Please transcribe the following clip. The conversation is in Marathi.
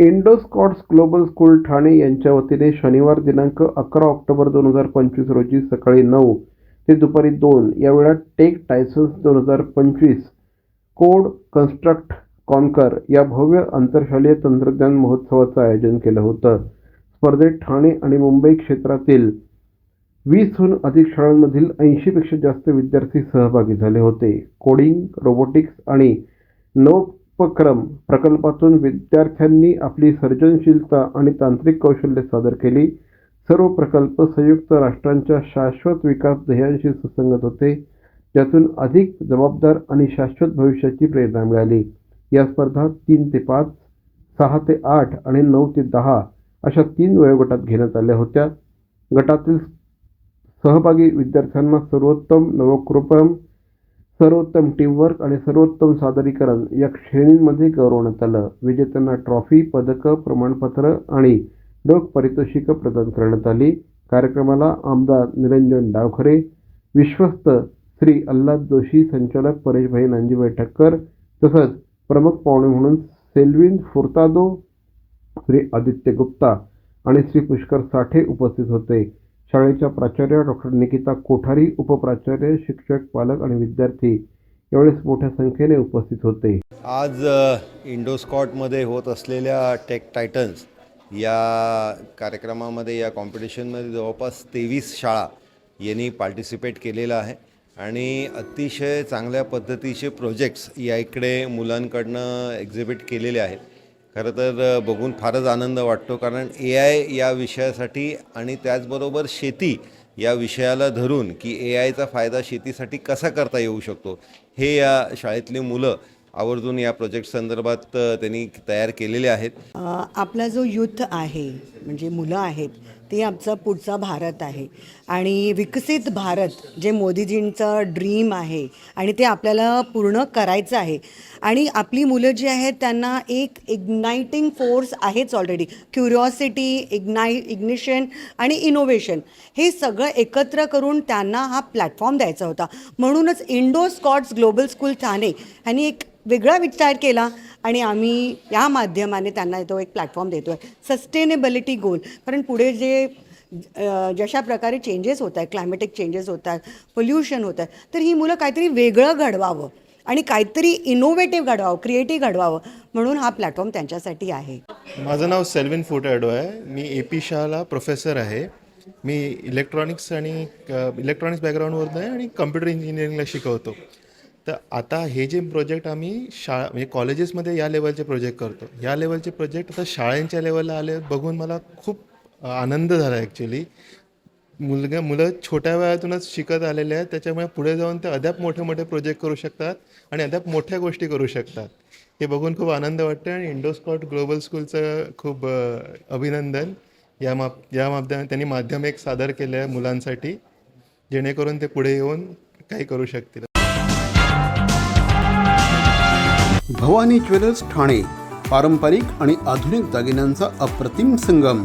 इंडोस्कॉट्स ग्लोबल स्कूल ठाणे यांच्या वतीने शनिवार दिनांक अकरा ऑक्टोबर दोन हजार पंचवीस रोजी सकाळी नऊ ते दुपारी दोन या वेळात टेक टायसन्स दोन हजार पंचवीस कोड कन्स्ट्रक्ट कॉन्कर या भव्य आंतरशालीय तंत्रज्ञान महोत्सवाचं आयोजन केलं होतं. स्पर्धेत ठाणे आणि मुंबई क्षेत्रातील वीसहून अधिक शाळांमधील ऐंशीपेक्षा जास्त विद्यार्थी सहभागी झाले होते. कोडिंग रोबोटिक्स आणि उपक्रम प्रकल्पातून विद्यार्थ्यांनी आपली सर्जनशीलता आणि तांत्रिक कौशल्य सादर केली. सर्व प्रकल्प संयुक्त राष्ट्रांच्या शाश्वत विकास ध्येयांशी सुसंगत होते. ज्यातून अधिक जबाबदार आणि शाश्वत भविष्याची प्रेरणा मिळाली. या स्पर्धा तीन ते पाच सहा ते आठ आणि नऊ ते दहा अशा तीन वयोगटात घेण्यात आल्या होत्या. गटातील सहभागी विद्यार्थ्यांना सर्वोत्तम नवोपक्रम सर्वोत्तम टीमवर्क आणि सर्वोत्तम सादरीकरण या श्रेणींमध्ये गौरवण्यात आलं. विजेत्यांना ट्रॉफी पदकं प्रमाणपत्र आणि लोक पारितोषिकं प्रदान करण्यात आली. कार्यक्रमाला आमदार निरंजन डावखरे विश्वस्त श्री अल्लाद जोशी संचालक परेशभाई नांजीभाई ठक्कर तसंच प्रमुख पाहुणे म्हणून सेल्विन फुर्तादो श्री आदित्य गुप्ता आणि श्री पुष्कर साठे उपस्थित होते. शाळेच्या प्राचार्य डॉक्टर निकिता कोठारी उपप्राचार्य शिक्षक पालक आणि विद्यार्थी यावेळेस मोठ्या संख्येने उपस्थित होते. आज इंडोस्कॉटमध्ये होत असलेल्या टेक टायटन्स या कार्यक्रमामध्ये या कॉम्पिटिशनमध्ये जवळपास तेवीस शाळा यांनी पार्टिसिपेट केलेलं आहे आणि अतिशय चांगल्या पद्धतीचे प्रोजेक्ट्स या इकडे मुलांकडनं एक्झिबिट केलेले आहेत. खरं तर बघून फारच आनंद वाटतो. कारण ए आय या विषयासाठी आणि त्याचबरोबर शेती या विषयाला धरून की ए आयचा फायदा शेतीसाठी कसा करता येऊ शकतो हे या शाळेतली मुलं आवर्जून या प्रोजेक्ट संदर्भात त्यांनी तयार केलेले आहेत. आपला जो युथ आहे म्हणजे मुलं आहेत ते आमचा पुढचा भारत आहे. आणि विकसित भारत जे मोदीजींचं ड्रीम आहे आणि ते आपल्याला पूर्ण करायचं आहे. आणि आपली मुलं जी आहेत त्यांना एक इग्नायटिंग फोर्स आहेच ऑलरेडी क्युरिओसिटी इग्नाय इग्निशन आणि इनोव्हेशन हे सगळं एकत्र करून त्यांना हा प्लॅटफॉर्म द्यायचा होता. म्हणूनच Indo Scots global school Thane ह्यांनी एक वेगळा विचार केला आणि आम्ही या माध्यमाने त्यांना तो एक प्लॅटफॉर्म देतो आहे सस्टेनेबिलिटी गोल कारण पुढे जे अ, जशा प्रकारे चेंजेस होत आहेत क्लायमॅटिक चेंजेस होत आहेत पोल्युशन होत आहे तर ही मुलं काहीतरी वेगळं घडवावं आणि काहीतरी इनोव्हेटिव्ह घडवावं क्रिएटिव्ह घडवावं म्हणून हा प्लॅटफॉर्म त्यांच्यासाठी आहे. माझं नाव सेल्विन फोटॅडो आहे. मी ए पी शाहला प्रोफेसर आहे. मी इलेक्ट्रॉनिक्स आणि इलेक्ट्रॉनिक्स बॅकग्राऊंडवरून आहे आणि कम्प्युटर इंजिनिअरिंगला शिकवतो. तर आता हे जे प्रोजेक्ट आम्ही शाळा म्हणजे कॉलेजेसमध्ये या लेवलचे प्रोजेक्ट करतो. या लेवलचे प्रोजेक्ट आता शाळांच्या लेवलला आले बघून मला खूप आनंद झाला ॲक्च्युली मुलगा मुलं छोट्या वयातूनच शिकत आलेले आहेत त्याच्यामुळे पुढे जाऊन ते अद्याप मोठे मोठे प्रोजेक्ट करू शकतात आणि अद्याप मोठ्या गोष्टी करू शकतात. हे बघून खूप आनंद वाटतो आणि इंडोस्कॉट ग्लोबल स्कूलचं खूप अभिनंदन. या माप या माध्यम त्यांनी माध्यम एक सादर केलं आहे मुलांसाठी जेणेकरून ते पुढे येऊन काही करू शकतील. भवानी ज्वेलर्स ठाणे पारंपरिक आणि आधुनिक दागिन्यांचा अप्रतिम संगम.